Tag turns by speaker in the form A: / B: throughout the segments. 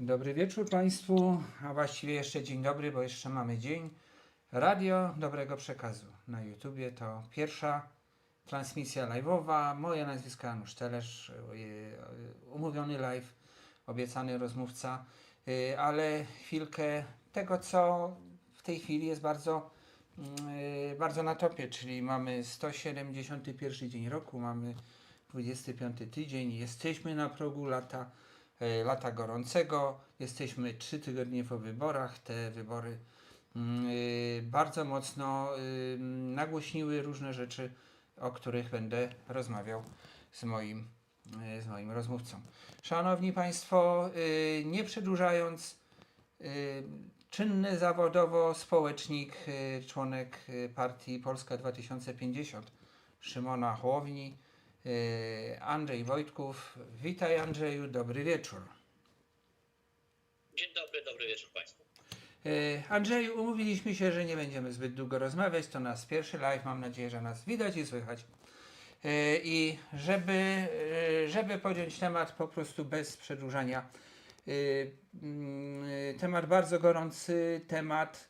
A: Dobry wieczór Państwu, a właściwie jeszcze dzień dobry, bo jeszcze mamy dzień. Radio Dobrego Przekazu na YouTubie to pierwsza transmisja live'owa. Moje nazwisko Janusz Telesz, yy, umówiony live, obiecany rozmówca, yy, ale chwilkę tego, co w tej chwili jest bardzo, bardzo na topie, czyli mamy 171 dzień roku, mamy 25 tydzień, jesteśmy na progu lata lata gorącego. Jesteśmy trzy tygodnie po wyborach. Te wybory mm, y, bardzo mocno y, nagłośniły różne rzeczy, o których będę rozmawiał z moim, z moim rozmówcą. Szanowni Państwo, nie przedłużając, czynny zawodowo społecznik, członek partii Polska 2050 Szymona Hołowni, Andrzej Wojtków. Witaj Andrzeju, dobry wieczór.
B: Dzień dobry, dobry wieczór Państwu.
A: Y, Andrzeju, umówiliśmy się, że nie będziemy zbyt długo rozmawiać. To nasz pierwszy live. Mam nadzieję, że nas widać i słychać. Y, I żeby, żeby podjąć temat po prostu bez przedłużania. Mm, Temat bardzo gorący, temat,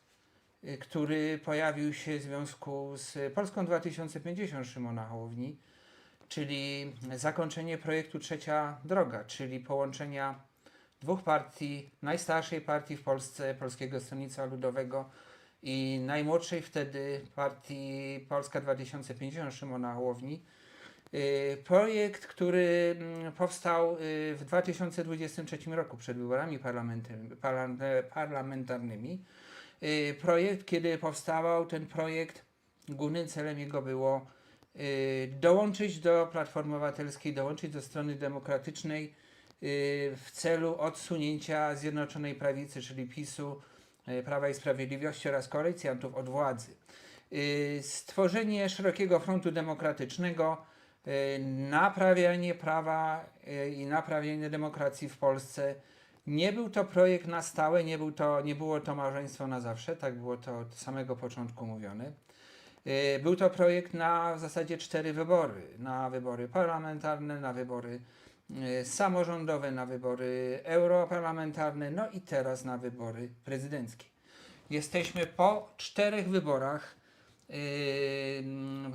A: który pojawił się w związku z Polską 2050 Szymona Hołowni, czyli zakończenie projektu Trzecia Droga, czyli połączenia dwóch partii, najstarszej partii w Polsce, Polskiego Stronnictwa Ludowego i najmłodszej wtedy partii Polska 2050 Szymona Hołowni. Y, Projekt, który mm, powstał y, w 2023 roku przed wyborami parlamentarnymi. Y, Projekt, kiedy powstawał ten projekt, głównym celem jego było dołączyć do Platformy Obywatelskiej, dołączyć do strony demokratycznej y, w celu odsunięcia Zjednoczonej Prawicy, czyli PiSu, y, Prawa i Sprawiedliwości oraz koalicjantów od władzy. Y, Stworzenie szerokiego frontu demokratycznego, y, naprawianie prawa y, i naprawianie demokracji w Polsce. Nie był to projekt na stałe, nie, był to, nie było to małżeństwo na zawsze, tak było to od samego początku mówione. Y, Był to projekt na w zasadzie cztery wybory. Na wybory parlamentarne, na wybory y, samorządowe, na wybory europarlamentarne, no i teraz na wybory prezydenckie. Jesteśmy po czterech wyborach. Yy,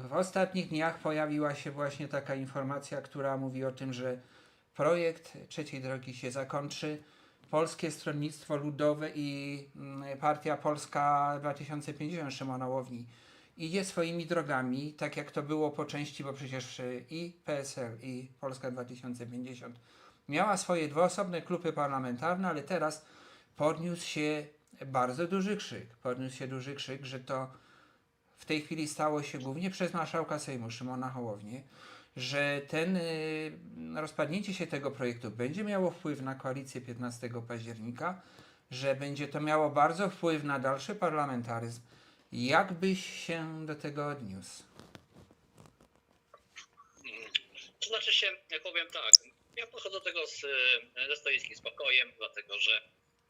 A: W ostatnich dniach pojawiła się właśnie taka informacja, która mówi o tym, że projekt trzeciej drogi się zakończy. Polskie Stronnictwo Ludowe i mm, Partia Polska 2050 Szymona Łowni idzie swoimi drogami, tak jak to było po części, bo przecież y, i PSL, i Polska 2050 miała swoje dwie osobne kluby parlamentarne, ale teraz podniósł się bardzo duży krzyk. Podniósł się duży krzyk, że to w tej chwili stało się głównie przez marszałka Sejmu Szymona Hołownię, że ten y, rozpadnięcie się tego projektu będzie miało wpływ na koalicję 15 października, że będzie to miało bardzo wpływ na dalszy parlamentaryzm. Jak byś się do tego odniósł?
B: To znaczy się, ja powiem tak, ja podchodzę do tego z, e, ze stoickim spokojem, dlatego że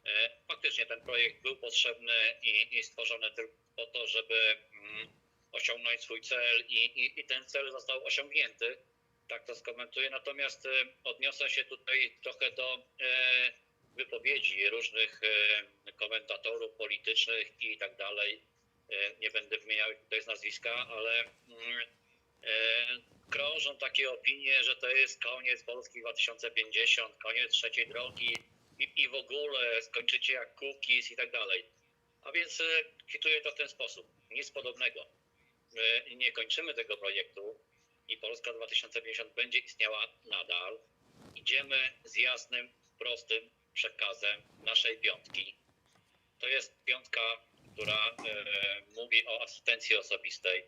B: e, faktycznie ten projekt był potrzebny i, i stworzony tylko po to, żeby mm, osiągnąć swój cel i, i, i ten cel został osiągnięty. Tak to skomentuję. Natomiast e, odniosę się tutaj trochę do e, wypowiedzi różnych e, komentatorów politycznych i tak dalej. E, nie będę wymieniał tutaj z nazwiska, ale mm, e, krążą takie opinie, że to jest koniec Polski 2050, koniec trzeciej drogi i, i w ogóle skończycie jak cookies i tak dalej. A więc e, kwituję to w ten sposób. Nic podobnego. My nie kończymy tego projektu i Polska 2050 będzie istniała nadal. Idziemy z jasnym, prostym przekazem naszej piątki. To jest piątka, która e, mówi o asystencji osobistej.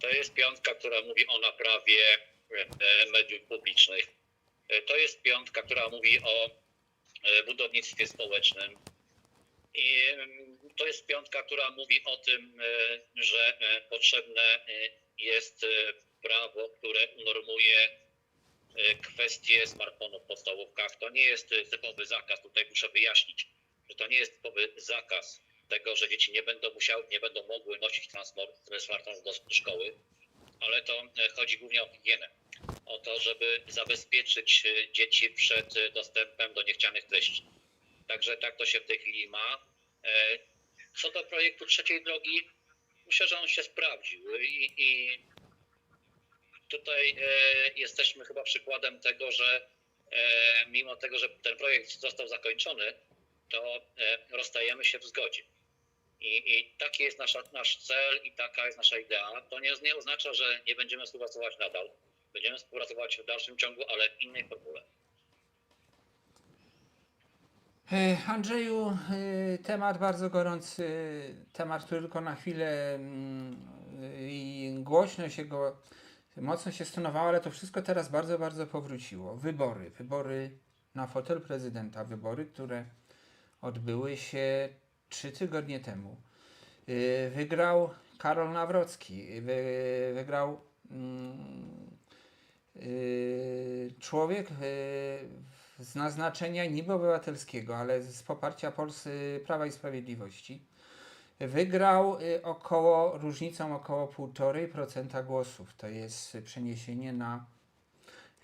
B: To jest piątka, która mówi o naprawie e, mediów publicznych. E, To jest piątka, która mówi o budownictwie społecznym. I mm, to jest piątka, która mówi o tym, że potrzebne jest prawo, które unormuje kwestie smartfonów w podstawówkach. To nie jest typowy zakaz, tutaj muszę wyjaśnić, że to nie jest typowy zakaz tego, że dzieci nie będą musiały, nie będą mogły nosić smartfonów do szkoły, ale to e, chodzi głównie o higienę. O to, żeby zabezpieczyć e, dzieci przed e, dostępem do niechcianych treści. Także tak to się w tej chwili ma. Co do projektu trzeciej drogi, myślę, że on się sprawdził i, i tutaj jesteśmy chyba przykładem tego, że mimo tego, że ten projekt został zakończony, to rozstajemy się w zgodzie. I, I taki jest nasza, nasz cel i taka jest nasza idea. To nie, nie oznacza, że nie będziemy współpracować nadal. Będziemy współpracować w dalszym ciągu, ale w innej formule.
A: E, Andrzeju, e, temat bardzo gorący, temat, który tylko na chwilę mm, i głośno się go, mocno się stonowało, ale to wszystko teraz bardzo, bardzo powróciło. Wybory, wybory na fotel prezydenta, wybory, które odbyły się trzy tygodnie temu. E, Wygrał Karol Nawrocki, wy, wygrał mm, Yy, człowiek z naznaczenia niby obywatelskiego, ale z poparcia Polsy Prawa i Sprawiedliwości, wygrał około, różnicą około 1,5% głosów. To jest przeniesienie na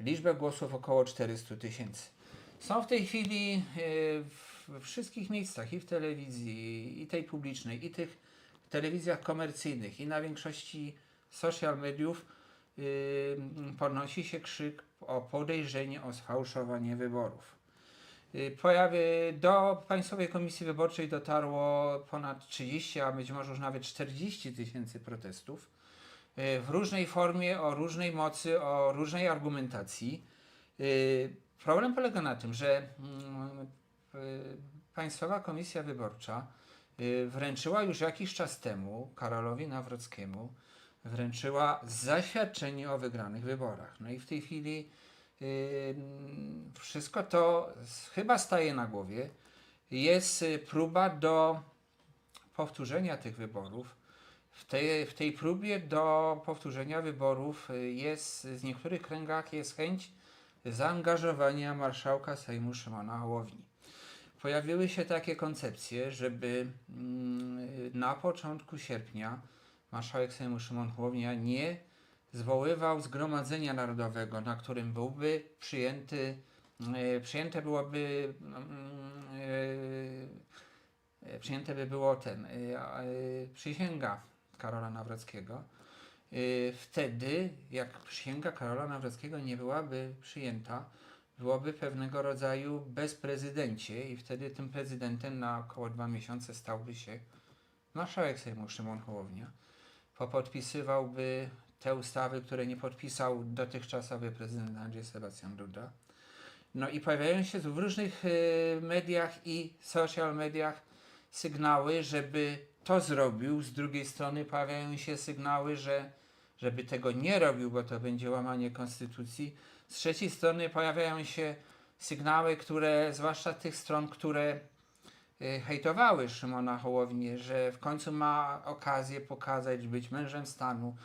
A: liczbę głosów około 400 tysięcy. Są w tej chwili yy, w wszystkich miejscach, i w telewizji, i tej publicznej, i tych telewizjach komercyjnych, i na większości social mediów, yy, podnosi się krzyk o podejrzenie o sfałszowanie wyborów. Yy, Pojawi, do Państwowej Komisji Wyborczej dotarło ponad 30, a być może już nawet 40 tysięcy protestów yy, w różnej formie, o różnej mocy, o różnej argumentacji. Yy, Problem polega na tym, że mm, Państwowa Komisja Wyborcza yy, wręczyła już jakiś czas temu Karolowi Nawrockiemu wręczyła zaświadczenie o wygranych wyborach. No i w tej chwili yy, wszystko to chyba staje na głowie. Jest y, próba do powtórzenia tych wyborów. W tej, w tej próbie do powtórzenia wyborów y, jest z niektórych kręgach jest chęć zaangażowania marszałka Sejmu Szymona Hołowni. Pojawiły się takie koncepcje, żeby mm, na początku sierpnia marszałek Sejmu Szymon Hołownia nie zwoływał Zgromadzenia Narodowego, na którym byłby przyjęty, e, przyjęte byłoby mm, e, e, przyjęte by było ten przysięga Karola Nawrockiego. Wtedy, jak przysięga Karola Nawrockiego nie byłaby przyjęta, byłoby pewnego rodzaju bezprezydencie i wtedy tym prezydentem na około dwa miesiące stałby się marszałek Sejmu Szymon Hołownia popodpisywałby te ustawy, które nie podpisał dotychczasowy prezydent Andrzej Sebastian Duda. No i pojawiają się w różnych e, mediach i social mediach sygnały, żeby to zrobił. Z drugiej strony pojawiają się sygnały, że żeby tego nie robił, bo to będzie łamanie konstytucji. Z trzeciej strony pojawiają się sygnały, które, zwłaszcza tych stron, które y, hejtowały Szymona Hołownię, że w końcu ma okazję pokazać, być mężem stanu,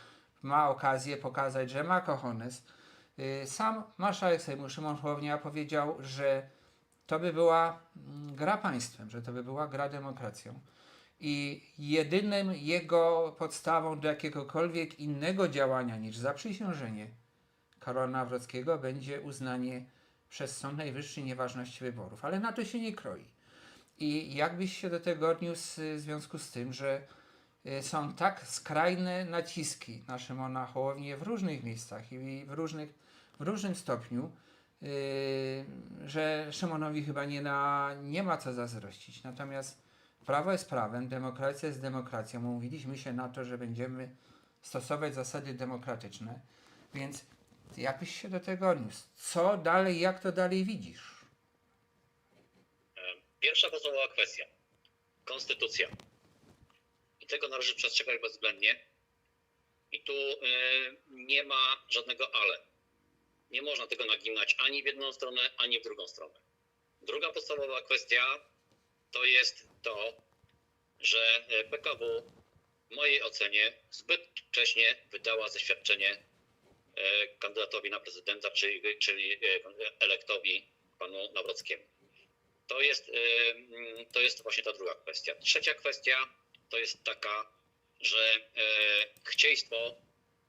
A: ma okazję pokazać, że ma kochones. Y, Sam marszałek Sejmu Szymon Hołownia powiedział, że to by była mm, gra państwem, że to by była gra demokracją. I jedynym jego podstawą do jakiegokolwiek innego działania niż zaprzysiężenie Karola Nawrockiego będzie uznanie przez Sąd Najwyższy nieważności wyborów. Ale na to się nie kroi. I jakbyś się do tego odniósł y, w związku z tym, że y, są tak skrajne naciski na Szymona Hołownię w różnych miejscach i w, różnych, w różnym stopniu, yy, że Szymonowi chyba nie, na, nie ma co zazdrościć. Natomiast prawo jest prawem, demokracja jest demokracją. Mówiliśmy się na to, że będziemy stosować zasady demokratyczne, więc jakbyś się do tego odniósł? Co dalej, jak to dalej widzisz?
B: Pierwsza podstawowa kwestia. Konstytucja. I tego należy przestrzegać bezwzględnie. I tu e, nie ma żadnego ale. Nie można tego naginać ani w jedną stronę, ani w drugą stronę. Druga podstawowa kwestia to jest to, że e, PKW w mojej ocenie zbyt wcześnie wydała zaświadczenie kandydatowi na prezydenta, czyli, czyli e, elektowi panu Nawrockiemu. To jest, y, mm, to jest właśnie ta druga kwestia. Trzecia kwestia to jest taka, że e, chcieństwo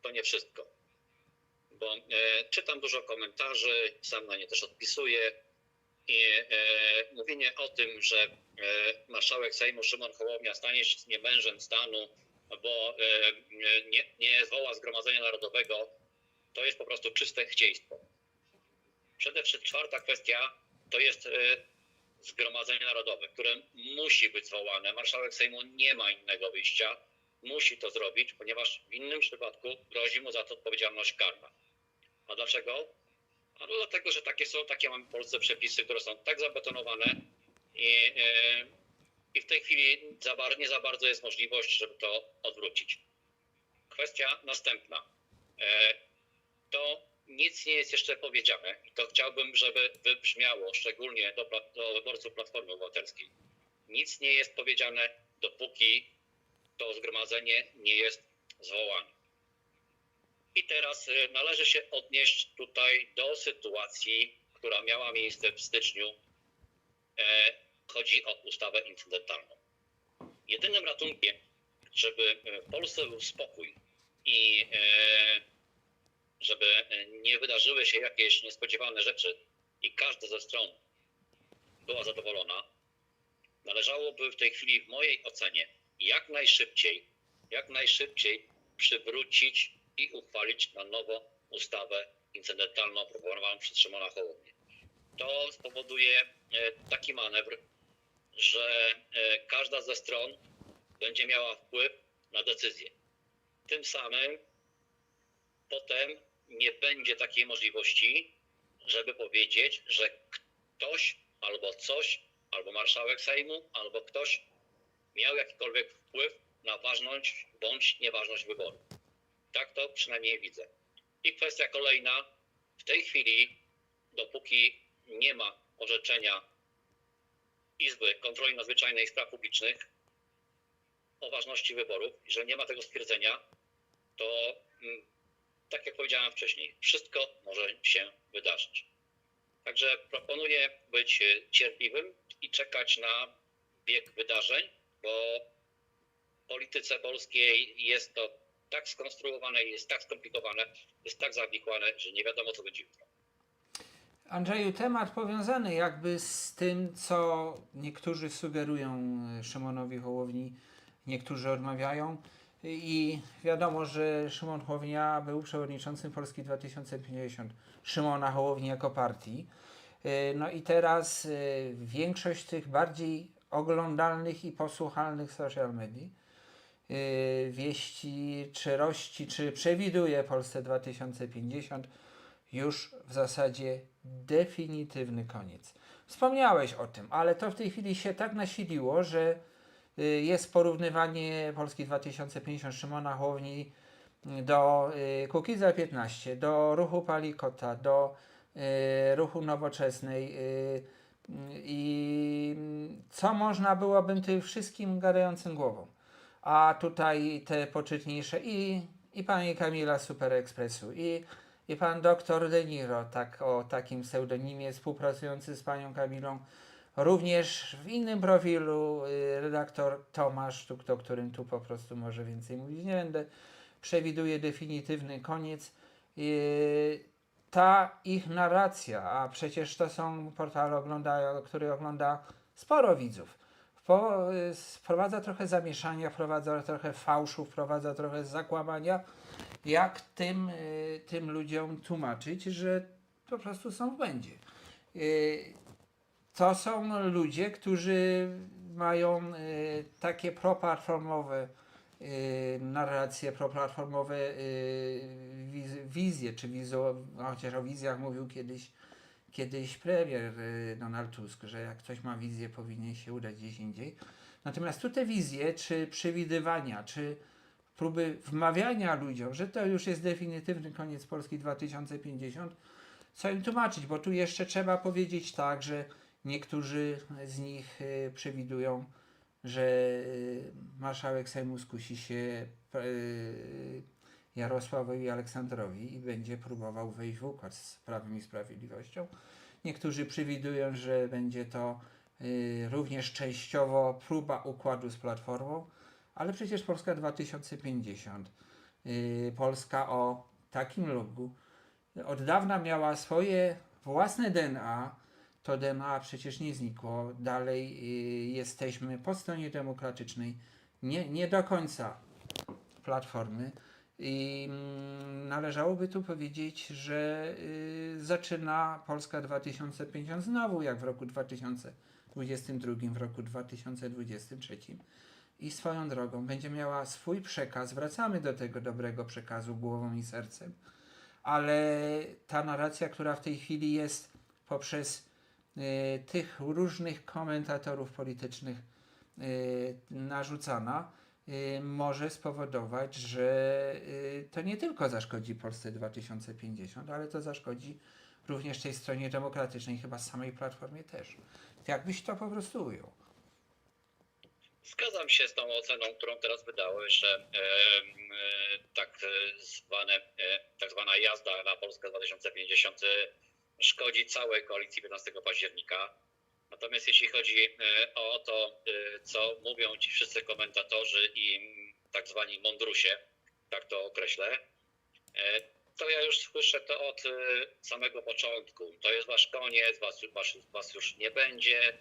B: to nie wszystko. Bo e, czytam dużo komentarzy, sam na nie też odpisuję I e, mówienie o tym, że e, marszałek Sejmu Szymon Hołownia stanie się nie stanu, bo e, nie, nie zwoła Zgromadzenia Narodowego, to jest po prostu czyste chcieństwo. Przede wszystkim czwarta kwestia to jest e, Zgromadzenie Narodowe, które musi być zwołane. Marszałek Sejmu nie ma innego wyjścia. Musi to zrobić, ponieważ w innym przypadku grozi mu za to odpowiedzialność karna. A dlaczego? A no dlatego, że takie są, takie mamy w Polsce przepisy, które są tak zabetonowane i, e, i w tej chwili za, nie za bardzo jest możliwość, żeby to odwrócić. Kwestia następna. To nic nie jest jeszcze powiedziane i to chciałbym, żeby wybrzmiało, szczególnie do, do wyborców Platformy Obywatelskiej. Nic nie jest powiedziane, dopóki to zgromadzenie nie jest zwołane. I teraz y, należy się odnieść tutaj do sytuacji, która miała miejsce w styczniu. E, Chodzi o ustawę incydentalną. Jedynym ratunkiem, żeby w Polsce był spokój i e, żeby e, nie wydarzyły się jakieś niespodziewane rzeczy i każda ze stron była zadowolona, należałoby w tej chwili, w mojej ocenie, jak najszybciej, jak najszybciej przywrócić i uchwalić na nowo ustawę incydentalną proponowaną przez Szymona Hołownię. To spowoduje e, taki manewr, że e, każda ze stron będzie miała wpływ na decyzję. Tym samym potem nie będzie takiej możliwości, żeby powiedzieć, że ktoś albo coś, albo marszałek Sejmu, albo ktoś miał jakikolwiek wpływ na ważność bądź nieważność wyboru. Tak to przynajmniej widzę. I kwestia kolejna. W tej chwili, dopóki nie ma orzeczenia Izby Kontroli Nadzwyczajnej Spraw Publicznych o ważności wyborów, że nie ma tego stwierdzenia, to mm, tak jak powiedziałem wcześniej, wszystko może się wydarzyć. Także proponuję być cierpliwym i czekać na bieg wydarzeń, bo w polityce polskiej jest to tak skonstruowane, jest tak skomplikowane, jest tak zawikłane, że nie wiadomo, co będzie jutro.
A: Andrzeju, temat powiązany jakby z tym, co niektórzy sugerują Szymonowi Hołowni, niektórzy odmawiają. I wiadomo, że Szymon Hołownia był przewodniczącym Polski 2050. Szymona Hołowni jako partii. E, No i teraz e, większość tych bardziej oglądalnych i posłuchalnych social medii e, wieści, czy rości, czy przewiduje Polsce 2050 już w zasadzie definitywny koniec. Wspomniałeś o tym, ale to w tej chwili się tak nasiliło, że jest porównywanie Polski 2050 Szymona Hołowni do y, Kukiza 15, do ruchu Palikota, do y, ruchu nowoczesnej y, i co można byłoby tym wszystkim gadającym głową. A tutaj te poczytniejsze i, i pani Kamila Super Expressu i, i pan doktor De Niro, tak o takim pseudonimie współpracujący z panią Kamilą. Również w innym profilu y, redaktor Tomasz, tu, o którym tu po prostu może więcej mówić nie będę, przewiduje definitywny koniec. Y, ta ich narracja, a przecież to są portale, oglądają, które ogląda sporo widzów, po, y, wprowadza trochę zamieszania, wprowadza trochę fałszu, wprowadza trochę zakłamania. Jak tym, tym ludziom tłumaczyć, że po prostu są w błędzie? To są ludzie, którzy mają y, takie proplatformowe y, narracje, proplatformowe y, wiz, wizje, czy wizu, no, chociaż o wizjach mówił kiedyś, kiedyś premier y, Donald Tusk, że jak ktoś ma wizję, powinien się udać gdzieś indziej. Natomiast tu te wizje, czy przewidywania, czy próby wmawiania ludziom, że to już jest definitywny koniec Polski 2050, co im tłumaczyć, bo tu jeszcze trzeba powiedzieć tak, że niektórzy z nich y, przewidują, że y, marszałek Sejmu skusi się y, Jarosławowi Aleksandrowi i będzie próbował wejść w układ z Prawem i Sprawiedliwością. Niektórzy przewidują, że będzie to również częściowo próba układu z Platformą, ale przecież Polska 2050, y, Polska o takim logu, od dawna miała swoje własne DNA, to DMA przecież nie znikło. Dalej y, jesteśmy po stronie demokratycznej. Nie, nie do końca platformy. I mm, należałoby tu powiedzieć, że y, zaczyna Polska 2050 znowu jak w roku 2022, w roku 2023. I swoją drogą będzie miała swój przekaz. Wracamy do tego dobrego przekazu głową i sercem, ale ta narracja, która w tej chwili jest poprzez tych różnych komentatorów politycznych y, narzucana, y, może spowodować, że to nie tylko zaszkodzi Polsce 2050, ale to zaszkodzi również tej stronie demokratycznej, chyba samej Platformie też. Jakbyś to po prostu ujął?
B: Zgadzam się z tą oceną, którą teraz wydałeś, że e, e, tak e, zwane, e, tak zwana jazda na Polskę 2050 szkodzi całej koalicji 15 października. Natomiast jeśli chodzi e, o to, e, co mówią ci wszyscy komentatorzy i tak zwani mądrusie, tak to określę, e, to ja już słyszę to od samego początku. To jest wasz koniec, was, was, was już nie będzie,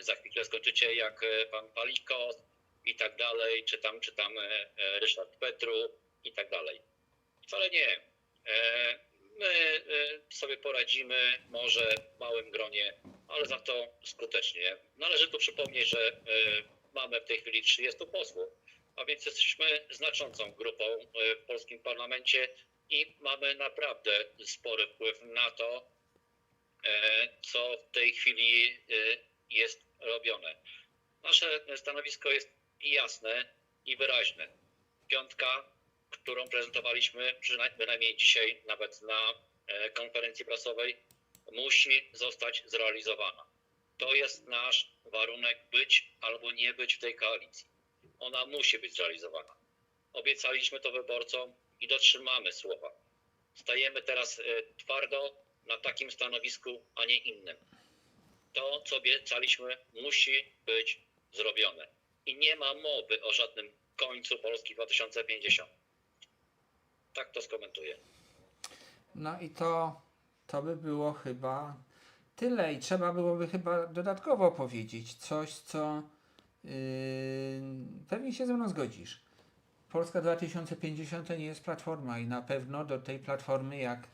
B: za chwilę skończycie jak pan Palikos i tak dalej, czy tam, czy tam Ryszard Petru i tak dalej. Wcale nie. My e, sobie poradzimy, może w małym gronie, ale za to skutecznie. Należy tu przypomnieć, że e, mamy w tej chwili 30 posłów, a więc jesteśmy znaczącą grupą e, w polskim parlamencie i mamy naprawdę spory wpływ na to, co w tej chwili jest robione. Nasze stanowisko jest jasne i wyraźne. Piątka, którą prezentowaliśmy przynajmniej dzisiaj, nawet na e, konferencji prasowej, musi zostać zrealizowana. To jest nasz warunek być albo nie być w tej koalicji. Ona musi być zrealizowana. Obiecaliśmy to wyborcom i dotrzymamy słowa. Stajemy teraz e, twardo na takim stanowisku, a nie innym. To, co obiecaliśmy, musi być zrobione. I nie ma mowy o żadnym końcu Polski 2050. Tak to skomentuję.
A: No i to, to by było chyba tyle. I trzeba byłoby chyba dodatkowo powiedzieć coś, co yy, pewnie się ze mną zgodzisz. Polska 2050 to nie jest platforma i na pewno do tej platformy jak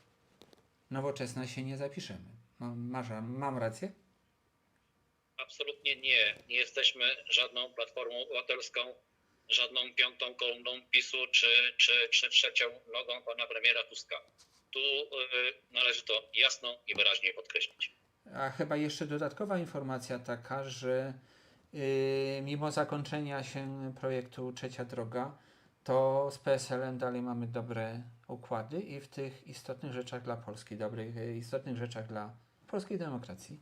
A: nowoczesna się nie zapiszemy. No, masz, mam rację?
B: Absolutnie nie. Nie jesteśmy żadną platformą obywatelską, żadną piątą kolumną PiSu czy, czy, czy trzecią nogą pana premiera Tuska. Tu y, należy to jasno i wyraźnie podkreślić.
A: A chyba jeszcze dodatkowa informacja taka, że yy, mimo zakończenia się projektu Trzecia Droga, to z PSL-em dalej mamy dobre układy i w tych istotnych rzeczach dla Polski, dobrych, yy, istotnych rzeczach dla polskiej demokracji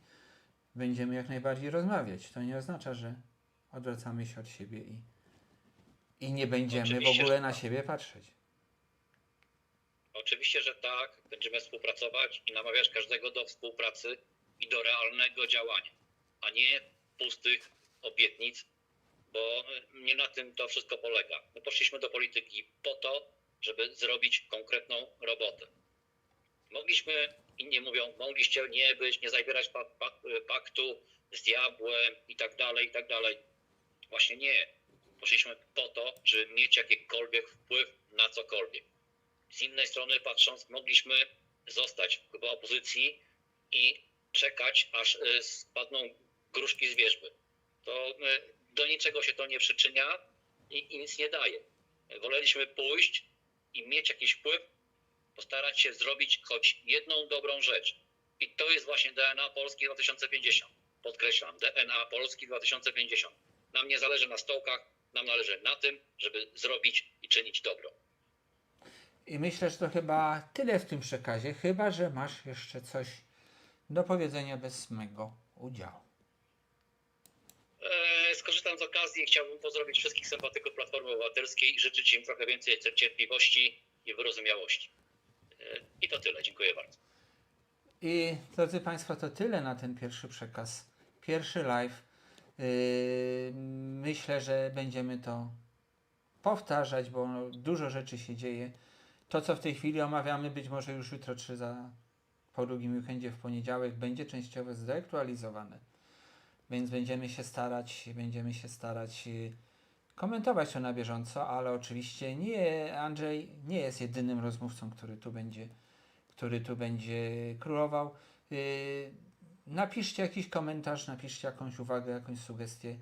A: będziemy jak najbardziej rozmawiać. To nie oznacza, że odwracamy się od siebie i, i nie będziemy w
B: Oczywiście,
A: ogóle
B: że
A: na
B: tak.
A: siebie patrzeć.
B: Oczywiście, że tak, będziemy współpracować i namawiać każdego do współpracy i do realnego działania, a nie pustych obietnic, bo nie na tym to wszystko polega. My poszliśmy do polityki po to, żeby zrobić konkretną robotę. Mogliśmy, inni mówią, mogliście nie być, nie zawierać pa, paktu z diabłem i tak dalej, i tak dalej. Właśnie nie. Poszliśmy po to, żeby mieć jakikolwiek wpływ na cokolwiek. Z innej strony patrząc, mogliśmy zostać w opozycji i czekać, aż y, spadną gruszki z wierzby. To y, do niczego się to nie przyczynia i, i nic nie daje. Woleliśmy pójść i mieć jakiś wpływ, postarać się zrobić choć jedną dobrą rzecz. I to jest właśnie DNA Polski 2050. Podkreślam, DNA Polski 2050. Nam nie zależy na stołkach, nam zależy na tym, żeby zrobić i czynić dobro.
A: I myślę, że to chyba tyle w tym przekazie, chyba że masz jeszcze coś do powiedzenia bez mego udziału.
B: E, Skorzystam z okazji i chciałbym pozdrowić wszystkich sympatyków Platformy Obywatelskiej i życzyć im trochę więcej cierpliwości i wyrozumiałości. E, I to tyle. Dziękuję bardzo.
A: I drodzy Państwo, to tyle na ten pierwszy przekaz. Pierwszy live. Yy, myślę, że będziemy to powtarzać, bo dużo rzeczy się dzieje. To, co w tej chwili omawiamy, być może już jutro czy za po drugim weekendzie w poniedziałek będzie częściowo zdeaktualizowane. Więc będziemy się starać, będziemy się starać y, komentować to na bieżąco, ale oczywiście nie, Andrzej nie jest jedynym rozmówcą, który tu będzie, który tu będzie królował. Napiszcie jakiś komentarz, napiszcie jakąś uwagę, jakąś sugestię.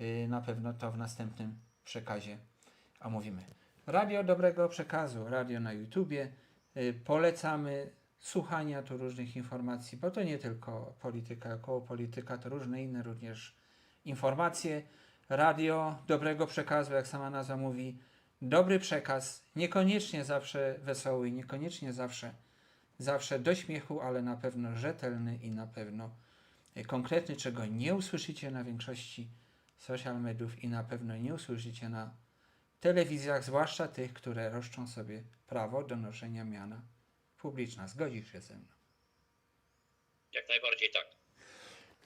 A: Y, Na pewno to w następnym przekazie omówimy. Radio dobrego przekazu, radio na YouTubie. Y, Polecamy słuchania tu różnych informacji, bo to nie tylko polityka, około polityka, to różne inne również informacje. Radio dobrego przekazu, jak sama nazwa mówi, dobry przekaz, niekoniecznie zawsze wesoły, niekoniecznie zawsze, zawsze do śmiechu, ale na pewno rzetelny i na pewno y, konkretny, czego nie usłyszycie na większości social mediów i na pewno nie usłyszycie na telewizjach, zwłaszcza tych, które roszczą sobie prawo do noszenia miana publiczna. Zgodzisz się ze mną?
B: Jak najbardziej tak.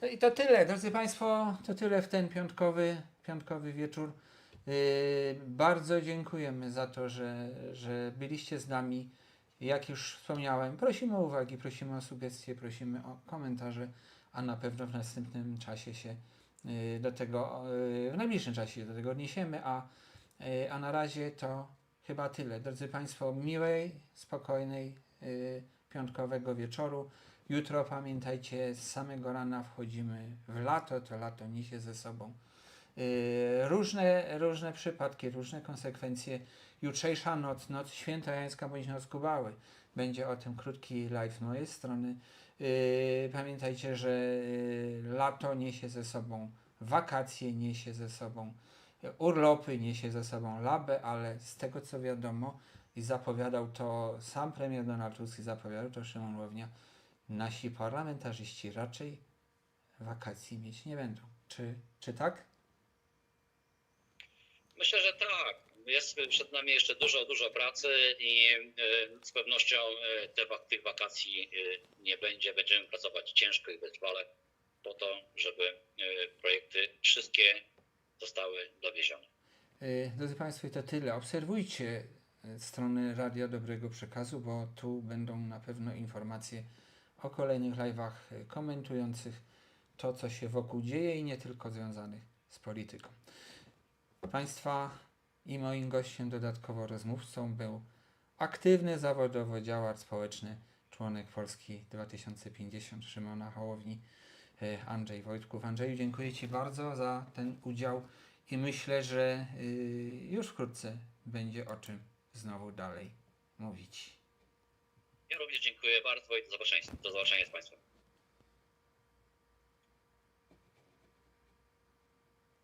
A: No i to tyle, drodzy Państwo, to tyle w ten piątkowy, piątkowy wieczór. Yy, bardzo dziękujemy za to, że, że byliście z nami. Jak już wspomniałem, prosimy o uwagi, prosimy o sugestie, prosimy o komentarze, a na pewno w następnym czasie się yy, do tego, yy, w najbliższym czasie do tego odniesiemy, a, yy, a na razie to chyba tyle. Drodzy Państwo, miłej, spokojnej piątkowego wieczoru. Jutro pamiętajcie, z samego rana wchodzimy w lato, to lato niesie ze sobą różne, różne przypadki, różne konsekwencje. Jutrzejsza noc, noc świętojańska bądź noc Kubały. Będzie o tym krótki live z mojej strony. Yy, pamiętajcie, że yy, lato niesie ze sobą wakacje, niesie ze sobą urlopy, niesie ze sobą labę, ale z tego co wiadomo i zapowiadał to sam premier Donald Tusk i zapowiadał to Szymon Łownia, nasi parlamentarzyści raczej wakacji mieć nie będą. Czy, czy tak?
B: Myślę, że tak. Jest przed nami jeszcze dużo, dużo pracy i e, z pewnością e, te, tych wakacji e, nie będzie. Będziemy pracować ciężko i wytrwale po to, żeby projekty wszystkie zostały dowiezione.
A: Drodzy Państwo, i to tyle. Obserwujcie strony Radio Dobrego Przekazu, bo tu będą na pewno informacje o kolejnych live'ach komentujących to, co się wokół dzieje i nie tylko związanych z polityką. Państwa i moim gościem, dodatkowo rozmówcą, był aktywny zawodowo działacz społeczny, członek Polski 2050 Szymona Hołowni, yy, Andrzej Wojtków. Andrzeju, dziękuję Ci bardzo za ten udział i myślę, że yy, już wkrótce będzie o czym znowu dalej mówić.
B: Ja również dziękuję bardzo i do zobaczenia, do zobaczenia z Państwem.